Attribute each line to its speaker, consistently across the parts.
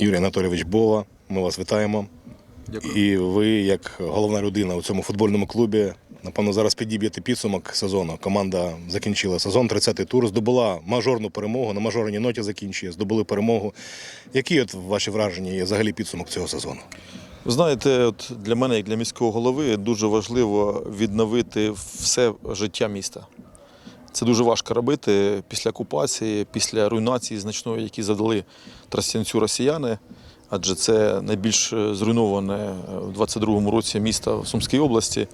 Speaker 1: Юрій Анатолійович Бова. Ми вас вітаємо.
Speaker 2: Дякую.
Speaker 1: І ви, як головна людина у цьому футбольному клубі, напевно, зараз підіб'єте підсумок сезону. Команда закінчила сезон, 30-й тур, здобула мажорну перемогу, на мажорній ноті закінчує, здобули перемогу. Які от ваші враження і взагалі підсумок цього сезону?
Speaker 2: Ви знаєте, от для мене, як для міського голови, дуже важливо відновити все життя міста. Це дуже важко робити після окупації, після руйнації значної, які задали Тростянцю росіяни. Адже це найбільш зруйноване в 22-му році місто в Сумській області.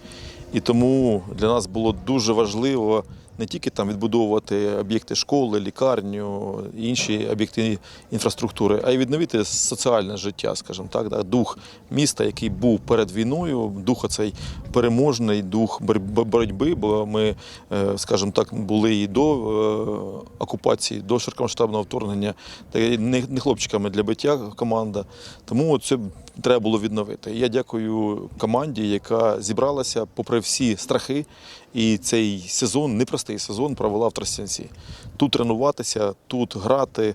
Speaker 2: І тому для нас було дуже важливо не тільки там відбудовувати об'єкти школи, лікарню, інші об'єкти інфраструктури, а й відновити соціальне життя, скажімо так, да, дух міста, який був перед війною, дух оцей переможний, дух бор- бор- боротьби, бо ми, е, скажімо так, були і до е, окупації, до широкомасштабного вторгнення, не хлопчиками для биття команда. Тому це треба було відновити. Я дякую команді, яка зібралася попри всі страхи. І цей сезон, непростий сезон, провела в Тростянці. Тут тренуватися, тут грати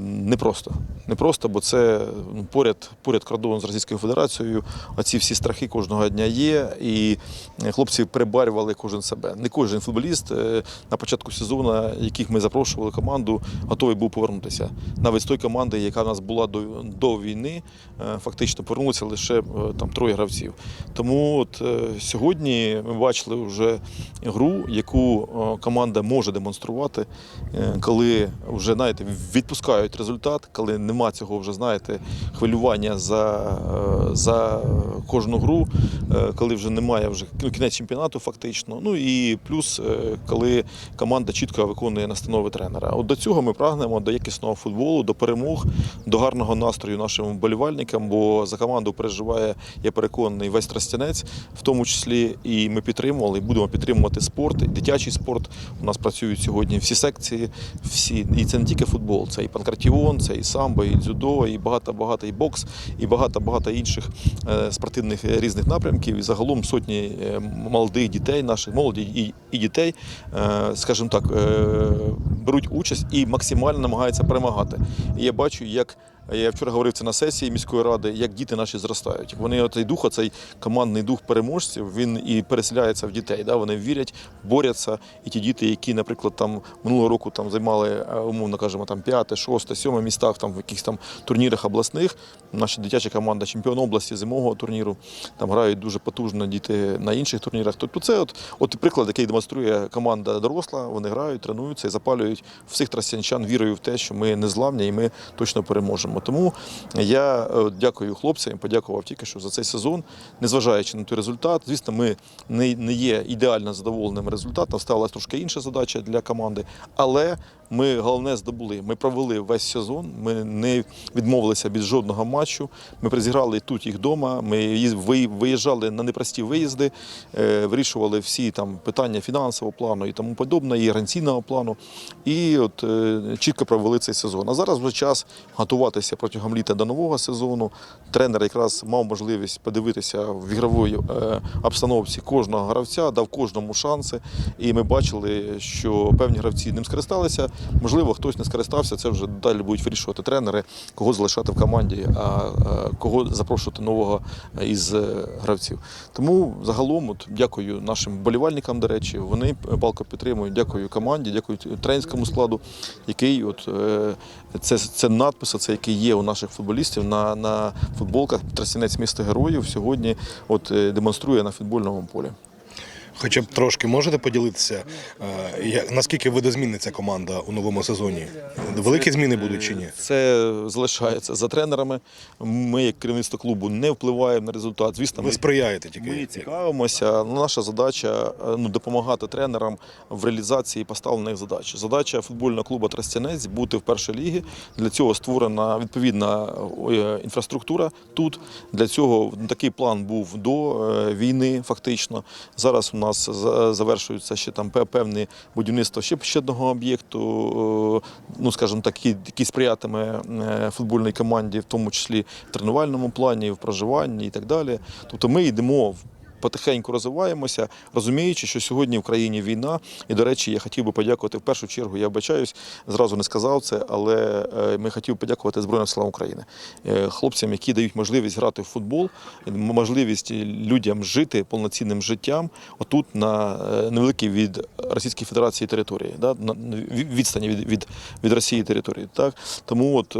Speaker 2: непросто. Непросто, бо це ну, поряд, поряд кордон з Російською Федерацією. Оці всі страхи кожного дня є. І е, хлопці перебарювали кожен себе. Не кожен футболіст е, на початку сезону, яких ми запрошували команду, готовий був повернутися. Навіть з тої команди, яка в нас була до, до війни, е, фактично повернулися лише е, там троє гравців. Тому от е, сьогодні ми бачили вже гру, яку е, команда може демонструвати, е, коли вже знаєте, відпускають результат, коли нема цього вже знаєте хвилювання за, е, за кожну гру, е, коли вже немає вже ну, кінець чемпіонату, фактично. Ну і плюс, е, коли команда чітко виконує настанови тренера. От до цього ми прагнемо до якісного футболу, до перемог, до гарного настрою нашим вболівальникам, бо за команду переживає, я переконаний, весь тростянець, в тому числі і ми підтримували, і будемо підтримувати спорт, дитячий спорт. У нас працюють сьогодні всі секції, всі, і це не тільки футбол, це і панкратіон, це і самбо, і дзюдо, і багато-багато і бокс, і багато-багато інших е, спортивних різних напрямків. І загалом сотні е, молодих дітей, наших молоді і, і дітей, е, скажімо так, беруть участь і максимально намагаються перемагати. І я бачу, як я вчора говорив це на сесії міської ради, як діти наші зростають. Вони цей дух, цей командний дух переможців, він і переселяється в дітей. Да? Вони вірять, борються. І ті діти, які, наприклад, там минулого року там займали, е, умовно кажемо, там п'яте, шосте, сьоме містах, там в якихось там турнірах обласних. Наша дитяча команда чемпіон області зимового турніру. Там грають дуже потужно діти на інших турнірах. Тобто, це от, от приклад, який демонструє команда доросла. Вони грають, тренуються і запалюють всіх тростянчан вірою в те, що ми не зламні і ми точно переможемо. Тому я е, дякую хлопцям, подякував тільки що за цей сезон, незважаючи на той результат. Звісно, ми не, не є ідеально задоволеним результатом. Сталася трошки інша задача для команди, але ми головне здобули. Ми провели весь сезон. Ми не відмовилися від жодного матчу. Ми призіграли тут їх вдома. Ми ви- виїжджали на непрості виїзди, е, вирішували всі там питання фінансового плану і тому подобне, і організаційного плану. І от е, чітко провели цей сезон. А зараз вже час готуватися протягом літа до нового сезону. Тренер якраз мав можливість подивитися в ігровій е, обстановці кожного гравця, дав кожному шанси. І ми бачили, що певні гравці ним скористалися. Можливо, хтось не скористався. Це вже далі будуть вирішувати тренери, кого залишати в команді, а е, кого запрошувати нового із е, гравців. Тому загалом, от дякую нашим болівальникам. До речі, вони палко підтримують. Дякую команді, дякую тренерському складу, який от е, це, це надписи, це який є у наших футболістів на, на футболках. Тростянець міста героїв сьогодні от е, демонструє на футбольному полі.
Speaker 1: Хоча б трошки можете поділитися, е, наскільки видозміниться команда у новому сезоні? Великі зміни будуть чи ні?
Speaker 2: Це залишається за тренерами. Ми, як керівництво клубу, не впливаємо на результат. Звісно,
Speaker 1: Ви
Speaker 2: ми
Speaker 1: сприяєте тільки.
Speaker 2: Ми цікавимося. Наша задача е, ну, допомагати тренерам в реалізації поставлених задач. Задача футбольного клубу Тростянець бути в першій лігі. Для цього створена відповідна е, інфраструктура тут. Для цього такий план був до е, війни, фактично. Зараз нас за- завершується ще там пе- певне будівництво ще ще одного об'єкту, е, ну скажімо так, який сприятиме е, футбольній команді, в тому числі в тренувальному плані, в проживанні і так далі. Тобто ми йдемо потихеньку розвиваємося, розуміючи, що сьогодні в країні війна. І, до речі, я хотів би подякувати в першу чергу. Я вбачаюсь, зразу не сказав це, але е, ми хотів подякувати Збройним силам України, Е, хлопцям, які дають можливість грати в футбол, можливість людям жити повноцінним життям отут на е, невеликій від Російської Федерації території, да, на відстані від, від, від Росії території. Так? Тому от,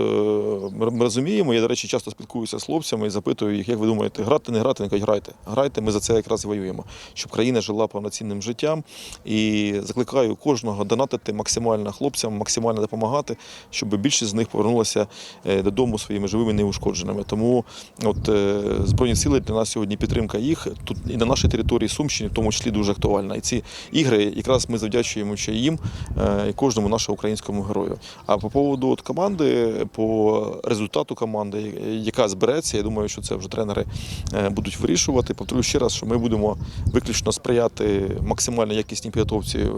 Speaker 2: ми розуміємо, я, до речі, часто спілкуюся з хлопцями і запитую їх, як ви думаєте, грати, не грати? Вони кажуть, грайте. Грайте, ми за це якраз і воюємо, щоб країна жила повноцінним життям. І закликаю кожного донатити максимально хлопцям, максимально допомагати, щоб більшість з них повернулася е, додому своїми живими неушкодженими. Тому от, е, Збройні сили для нас сьогодні підтримка їх тут і на нашій території Сумщини, в тому числі дуже актуальна. І ці ігри якраз ми завдячуємо ще їм е, і кожному нашому українському герою. А по поводу от команди, по результату команди, яка збереться, я думаю, що це вже тренери будуть вирішувати. Повторюю ще раз, ми будемо виключно сприяти максимально якісній підготовці е,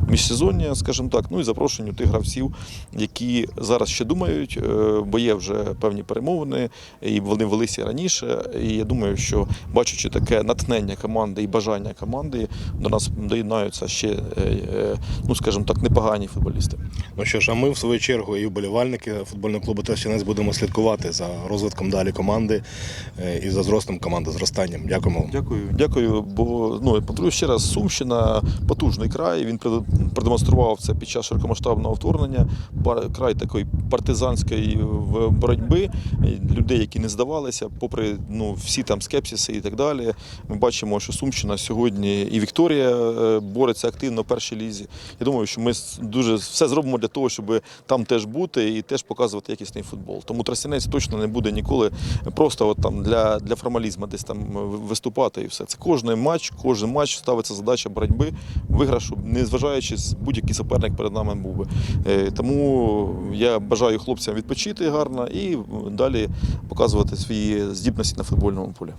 Speaker 2: в міжсезоння, скажімо так, ну і запрошенню тих гравців, які зараз ще думають, е, бо є вже певні перемовини, і вони велися раніше. І я думаю, що бачачи таке натхнення команди і бажання команди, до нас доєднаються ще, е, ну скажімо так, непогані футболісти.
Speaker 1: Ну що ж, а ми в свою чергу і вболівальники футбольного клубу Тростянець будемо слідкувати за розвитком далі команди і за зростом команди, зростанням. Дякуємо вам.
Speaker 2: Дякую, дякую. Бо ну я повторюю ще раз, Сумщина потужний край. Він продемонстрував це під час широкомасштабного вторгнення. Край такої партизанської боротьби людей, які не здавалися, попри ну всі там скепсиси і так далі. Ми бачимо, що Сумщина сьогодні і Вікторія е, бореться активно в першій лізі. Я думаю, що ми дуже все зробимо для того, щоб там теж бути і теж показувати якісний футбол. Тому Тростянець точно не буде ніколи просто от там для, для формалізму десь там виступати і все. Це кожен матч, кожен матч ставиться задача боротьби, виграшу, незважаючи будь-який суперник перед нами був би. Е, Тому я бажаю хлопцям відпочити гарно і далі показувати свої здібності на футбольному полі.